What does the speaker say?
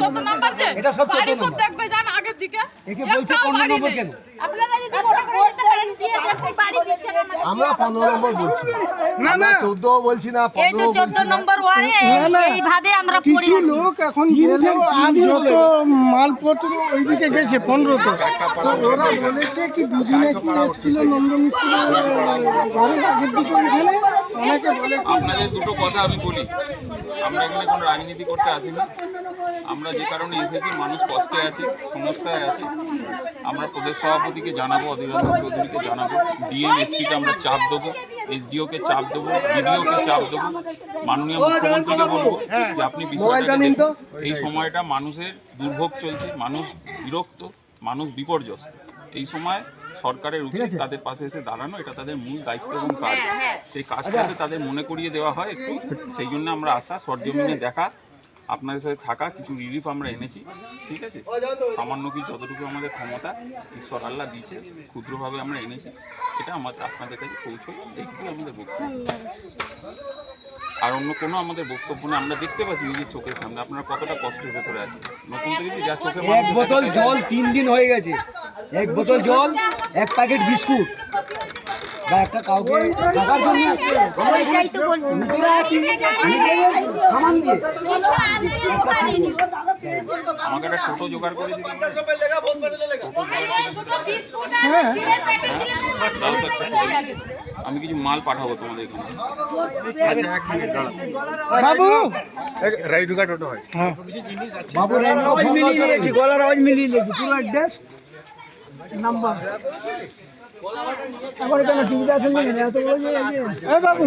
চোদ্দ নাম্বার যে এটা সব চোদ্দ বাড়ি সব দেখবে যান আগের দিকে। একে বলছে একটাও নম্বর কেন? আপনারা যদি ভোট করে আমরা পনেরো নম্বর বলছি। না আমরা চোদ্দ বলছি না এই তো পনেরো এইভাবে আমরা পড়ে কিছু লোক এখন যত মালপত্র ওইদিকে গেছে পনেরো তো। তো ওরা বলেছে কি দুদিনে কি এসেছিল নন্দ মিশ্র ঘরের আগের দিকে ওখানে অনেকে বলে আপনাদের দুটো কথা আমি বলি। আমরা এখানে কোনো রাজনীতি করতে আসিনি। আমরা যে কারণে এসেছি মানুষ কষ্টে আছে সমস্যায় আছে। আমরা প্রদেশ সভাপতিকে জানাব অধীররঞ্জন চৌধুরীকে জানাব ডিএম এসপিকে আমরা চাপ দেবো এসডিওকে চাপ দেবো বিডিওকে চাপ দেবো। মাননীয় মুখ্যমন্ত্রীকে বলব যে আপনি বিষয়টা এই সময়টা মানুষের দুর্ভোগ চলছে মানুষ বিরক্ত মানুষ বিপর্যস্ত। এই সময় সরকারের উচিত তাদের পাশে এসে দাঁড়ানো এটা তাদের মূল দায়িত্ব এবং কাজ। সেই কাজটা তাদের মনে করিয়ে দেওয়া হয় একটু। সেই জন্য আমরা আশা সরজমিনে দেখা আপনাদের সাথে থাকা কিছু রিলিফ আমরা এনেছি ঠিক আছে? সামান্য কিছু যতটুকু আমাদের ক্ষমতা ঈশ্বর আল্লাহ দিয়েছে ক্ষুদ্রভাবে আমরা এনেছি এটা আমাদের আপনাদের কাছে পৌঁছই এইটুকুই আমাদের বক্তব্য। আর অন্য কোনো আমাদের বক্তব্য না আমরা দেখতে পাচ্ছি নিজের চোখের সামনে আপনারা কতটা কষ্টের ভেতরে আছেন। নতুন থেকে যা চোখে এক বোতল জল তিন দিন হয়ে গেছে। এক বোতল জল এক প্যাকেট বিস্কুট। বা একটা কাউকে থাকার জন্য ওইটাই তো বলছি। সামান দিয়ে। আমাকে একটা টোটো জোগাড় করে দিন। আমি কিছু মাল পাঠাবো তোমাদের এখানে। বাবু! বাবু রেন আওয়াজ মিলিয়ে লিয়েছি গলার আওয়াজ মিলিয়ে পুরো অ্যাড্রেস নাম্বার আমার এখানে টিভিটা আছে না এত বড় যে- বাবু